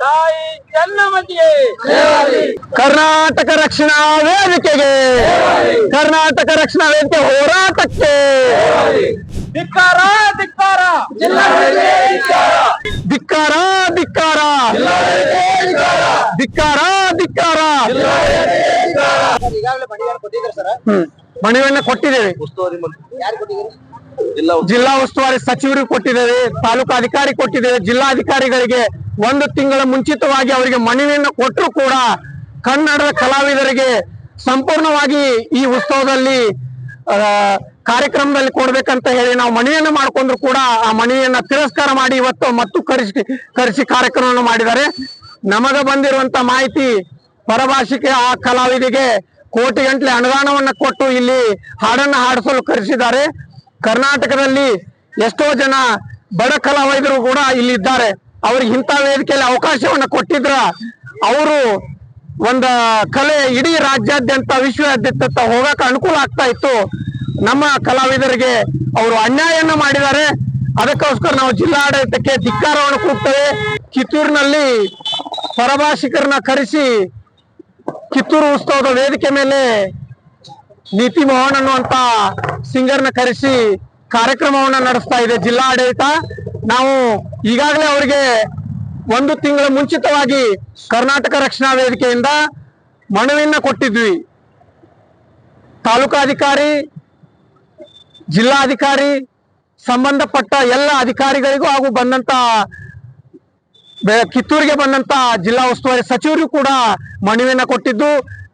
ತಾಯಿ ಚೆನ್ನಮ್ಮನಿಗೆ ಕರ್ನಾಟಕ ರಕ್ಷಣಾ ವೇದಿಕೆಗೆ. ಕರ್ನಾಟಕ ರಕ್ಷಣಾ ವೇದಿಕೆ ಹೋರಾಟಕ್ಕೆ. ಧಿಕ್ಕಾರ ಧಿಕ್ಕಾರ. ಧಿಕ್ಕಾರ. ಧಿಕ್ಕಾರ ಧಿಕ್ಕಾರ. ಧಿಕ್ಕಾರ. ಈಗಾಗಲೇ ಬಂಡಿಗಾರ ಕೊಟ್ಟಿದ್ದಾರೆ ಸರ್? ಹ್ಮ್. ಮನವಿಯನ್ನ ಕೊಟ್ಟಿದ್ದೇವೆ. ಉಸ್ತುವಾರಿ ಯಾರು ಕೊಟ್ಟಿದ್ದೀರಿ? ಜಿಲ್ಲಾ ಉಸ್ತುವಾರಿ ಸಚಿವರಿಗೆ ಕೊಟ್ಟಿದ್ದೇವೆ ತಾಲೂಕಾ ಅಧಿಕಾರಿ ಕೊಟ್ಟಿದ್ದೇವೆ ಜಿಲ್ಲಾಧಿಕಾರಿಗಳಿಗೆ ಒಂದು ತಿಂಗಳ ಮುಂಚಿತವಾಗಿ ಅವರಿಗೆ ಮನವಿಯನ್ನು ಕೊಟ್ಟರು ಕೂಡ ಕನ್ನಡದ ಕಲಾವಿದರಿಗೆ ಸಂಪೂರ್ಣವಾಗಿ ಈ ಉತ್ಸವದಲ್ಲಿ ಕಾರ್ಯಕ್ರಮದಲ್ಲಿ ಕೊಡ್ಬೇಕಂತ ಹೇಳಿ ನಾವು ಮನವಿಯನ್ನು ಮಾಡ್ಕೊಂಡ್ರು ಕೂಡ ಆ ಮನವಿಯನ್ನ ತಿರಸ್ಕಾರ ಮಾಡಿ ಇವತ್ತು ಮತ್ತು ಕರೆಸಿ ಕರೆಸಿ ಕಾರ್ಯಕ್ರಮವನ್ನು ಮಾಡಿದ್ದಾರೆ. ನಮಗ ಬಂದಿರುವಂತ ಮಾಹಿತಿ ಪರಭಾಷಿಕೆ ಆ ಕಲಾವಿದಿಗೆ ಕೋಟಿ ಗಂಟಲೆ ಅನುದಾನವನ್ನ ಕೊಟ್ಟು ಇಲ್ಲಿ ಹಾಡನ್ನ ಹಾಡಿಸಲು ಕರೆಸಿದ್ದಾರೆ. ಕರ್ನಾಟಕದಲ್ಲಿ ಎಷ್ಟೋ ಜನ ಬಡ ಕಲಾವಿದರು ಕೂಡ ಇಲ್ಲಿ ಇದ್ದಾರೆ ಅವ್ರಿಗೆ ಇಂಥ ವೇದಿಕೆಯಲ್ಲಿ ಅವಕಾಶವನ್ನು ಕೊಟ್ಟಿದ್ರ ಅವರು ಒಂದ ಕಲೆ ಇಡೀ ರಾಜ್ಯಾದ್ಯಂತ ವಿಶ್ವಾದ್ಯಂತ ಹೋಗಕ್ಕೆ ಅನುಕೂಲ ಆಗ್ತಾ ಇತ್ತು. ನಮ್ಮ ಕಲಾವಿದರಿಗೆ ಅವರು ಅನ್ಯಾಯವನ್ನು ಮಾಡಿದ್ದಾರೆ. ಅದಕ್ಕೋಸ್ಕರ ನಾವು ಜಿಲ್ಲಾಡಳಿತಕ್ಕೆ ಧಿಕ್ಕಾರವನ್ನು ಕೂಗ್ತೇವೆ. ಕಿತ್ತೂರಿನಲ್ಲಿ ಪರಭಾಷಿಕರನ್ನ ಕರೆಸಿ ಕಿತ್ತೂರು ಉತ್ಸವದ ವೇದಿಕೆ ಮೇಲೆ ನೀತಿ ಮೋಹನ್ ಅನ್ನುವಂತ ಸಿಂಗರ್ನ ಕರೆಸಿ ಕಾರ್ಯಕ್ರಮವನ್ನ ನಡೆಸ್ತಾ ಇದೆ ಜಿಲ್ಲಾ ಆಡಳಿತ ನಾವು ಈಗಾಗಲೇ ಅವರಿಗೆ ಒಂದು ತಿಂಗಳ ಮುಂಚಿತವಾಗಿ ಕರ್ನಾಟಕ ರಕ್ಷಣಾ ವೇದಿಕೆಯಿಂದ ಮನವಿಯನ್ನ ಕೊಟ್ಟಿದ್ವಿ. ತಾಲೂಕಾಧಿಕಾರಿ, ಜಿಲ್ಲಾಧಿಕಾರಿ, ಸಂಬಂಧಪಟ್ಟ ಎಲ್ಲ ಅಧಿಕಾರಿಗಳಿಗೂ ಹಾಗೂ ಬಂದಂತ ಕಿತ್ತೂರಿಗೆ ಬಂದಂತ ಜಿಲ್ಲಾ ಉಸ್ತುವಾರಿ ಸಚಿವರು ಕೂಡ ಮನವಿಯನ್ನ ಕೊಟ್ಟಿದ್ದು.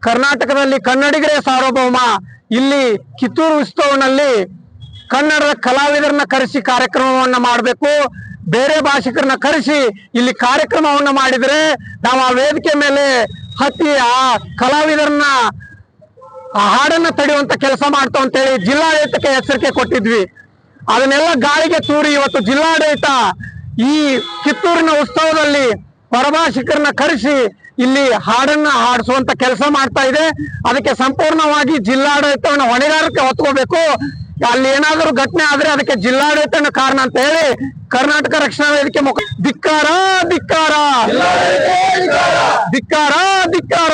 ಕರ್ನಾಟಕದಲ್ಲಿ ಕನ್ನಡಿಗರೇ ಸಾರ್ವಭೌಮ. ಇಲ್ಲಿ ಕಿತ್ತೂರು ಉತ್ಸವನಲ್ಲಿ ಕನ್ನಡದ ಕಲಾವಿದರನ್ನ ಕರೆಸಿ ಕಾರ್ಯಕ್ರಮವನ್ನ ಮಾಡಬೇಕು. ಬೇರೆ ಭಾಷಿಕರನ್ನ ಕರೆಸಿ ಇಲ್ಲಿ ಕಾರ್ಯಕ್ರಮವನ್ನ ಮಾಡಿದ್ರೆ ನಾವು ಆ ವೇದಿಕೆ ಮೇಲೆ ಹತ್ತಿ ಆ ಕಲಾವಿದರನ್ನ ಆ ಹಾಡನ್ನ ತಡೆಯುವಂತ ಕೆಲಸ ಮಾಡ್ತಾವ ಅಂತೇಳಿ ಜಿಲ್ಲಾಡಳಿತಕ್ಕೆ ಎಚ್ಚರಿಕೆ ಕೊಟ್ಟಿದ್ವಿ. ಅದನ್ನೆಲ್ಲ ಗಾಳಿಗೆ ತೂರಿ ಇವತ್ತು ಜಿಲ್ಲಾಡಳಿತ ಈ ಕಿತ್ತೂರಿನ ಉತ್ಸವದಲ್ಲಿ ಪರಭಾಷಿಕರನ್ನ ಕರೆಸಿ ಇಲ್ಲಿ ಹಾಡನ್ನ ಹಾಡಿಸುವಂತ ಕೆಲಸ ಮಾಡ್ತಾ ಇದೆ. ಅದಕ್ಕೆ ಸಂಪೂರ್ಣವಾಗಿ ಜಿಲ್ಲಾಡಳಿತವನ್ನು ಹೊಣೆಗಾರಿಕೆ ಹೊತ್ಕೋಬೇಕು. ಅಲ್ಲಿ ಏನಾದರೂ ಘಟನೆ ಆದ್ರೆ ಅದಕ್ಕೆ ಜಿಲ್ಲಾಡಳಿತ ಕಾರಣ ಅಂತ ಹೇಳಿ ಕರ್ನಾಟಕ ರಕ್ಷಣಾ ವೇದಿಕೆ ಮುಖ ಧಿಕ್ಕಾರ ಧಿಕ್ಕಾರ. ಧಿಕ್ಕಾರ. ಧಿಕ್ಕಾರ.